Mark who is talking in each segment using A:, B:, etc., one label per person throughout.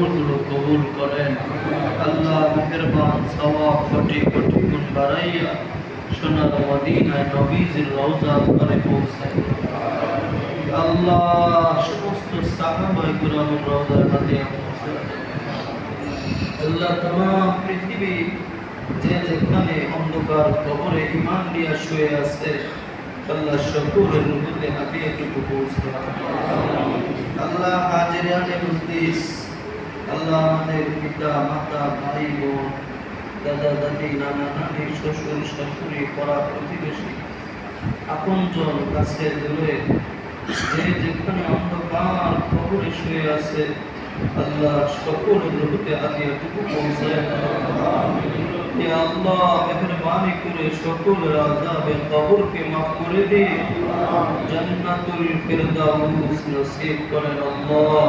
A: আমলগুলো কবুল করেন। আল্লাহ মেহরবান সওয়াব কোটি কোটি গুণ বাড়াইয়া সোনার মদিনায় নবীজির রওজা করে পৌঁছায়। আল্লাহ সমস্ত সাহাবাই গুরাম রওজার হাতে আল্লাহ তমাম পৃথিবী যে যেখানে অন্ধকার কবরে ইমান দিয়া শুয়ে আছে, আল্লাহ সকলের মধ্যে হাতে একটু পৌঁছায়। আল্লাহ হাজিরানে মুজলিস আল্লাহ আমাদের পিতা, মাতা, ভাই, বোন, দাদা, দাদি, নানা, নানি, শ্বশুর, শাশুড়ি, পড়া প্রতিবেশী, আপনজন কাছে দূরে, যে যেখানে অন্ধকার কবরে শুয়ে আছে, আল্লাহ সকল রুহুতে হাদিয়াটুকু পৌঁছায় ইয়া আল্লাহ মেহরবানি করে সকলের আযাবে কবরকে মাফ করে দে। জান্নাতুল ফিরদাউস নসিব করেন আল্লাহ।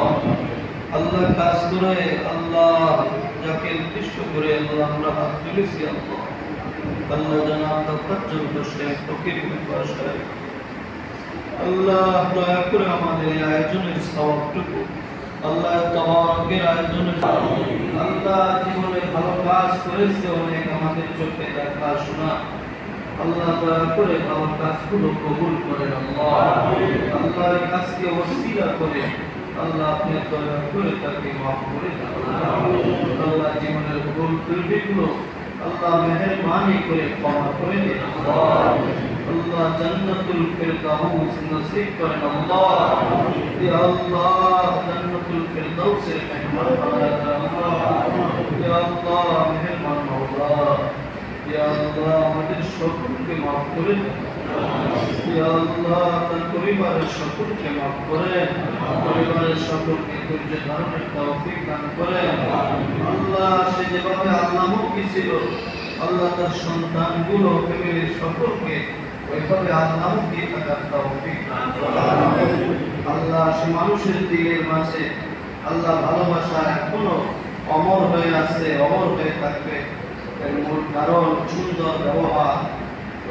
A: আল্লাহ কাজ করে, আল্লাহ যাকে উদ্দেশ্য করে আল্লাহ আমরা হাত তুলেছি, আল্লাহ। আল্লাহ যেন আমরা পর্যন্ত বসে ফকির আল্লাহ দয়া করে আমাদের এই আয়োজনের সবটুকু আল্লাহ তবারকের আয়োজনের আল্লাহ জীবনে ভালো কাজ করেছে অনেক আমাদের চোখে দেখা শোনা। আল্লাহ দয়া করে ভালো কাজগুলো কবুল করেন, আল্লাহ। আল্লাহ কাজকে ওসিলা করে আল্লাহ আপনি দয়া করে তাকে মাফ করে দেন আল্লাহ জীবনের ভুল ত্রুটিগুলো আল্লাহ মেহেরবানি করে ক্ষমা করে দিন আল্লাহ আল্লাহ জান্নাতুল ফিরদাউস নসিব করেন আল্লাহ ইয়া আল্লাহ জান্নাতুল ফিরদাউসের মেহমান বানায় দেন আল্লাহ ইয়া আল্লাহ মেহরবান মাওলা ইয়া আল্লাহ আমাদের সকলকে মাফ করে দেন ইয়া আল্লাহ সে মানুষের দিলের মাঝে আল্লাহ ভালোবাসা এখনও অমর হয়ে আছে। অমর হয়ে থাকবে এর মূল কারণ সুন্দর ব্যবহার।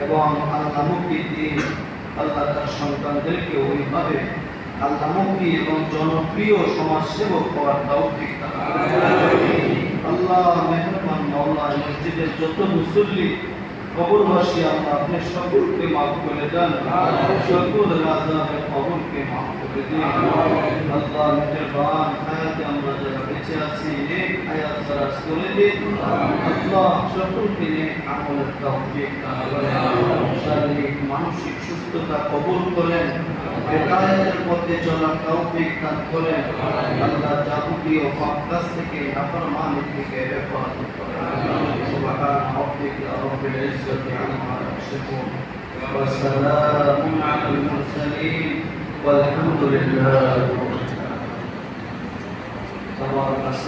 A: এবং আল্লাহমুখী দিন আল্লাহ তার সন্তানদেরকে ওইভাবে আল্লাহমুখী এবং জনপ্রিয় সমাজসেবক হওয়ার তৌফিক আল্লাহ মেহরবান মাওলা মসজিদের যত মুসল্লি কবরবাসী আল্লাহ আপনি সকলকে মাফ করে দেন। সকল রাজাদের কবরকে মাফ করে দিন। আল্লাহ মেহরবান হায়াত দারাজ করে দিন আল্লাহ সকলকে নেক আমলের তৌফিক দান করেন শারীরিক মানসিক সুস্থতা কবুল করেন হেদায়েতের পথে চলার তৌফিক দান করেন আল্লাহ যাবতীয় পাপ কাজ থেকে নাফরমানি থেকে হেফাজত করেন সুবহান রাব্বিকা রব্বিল ইজ্জতি আম্মা ইয়াসিফুন وسلام على المرسلين والحمد لله رب العالمين تبارك اسمك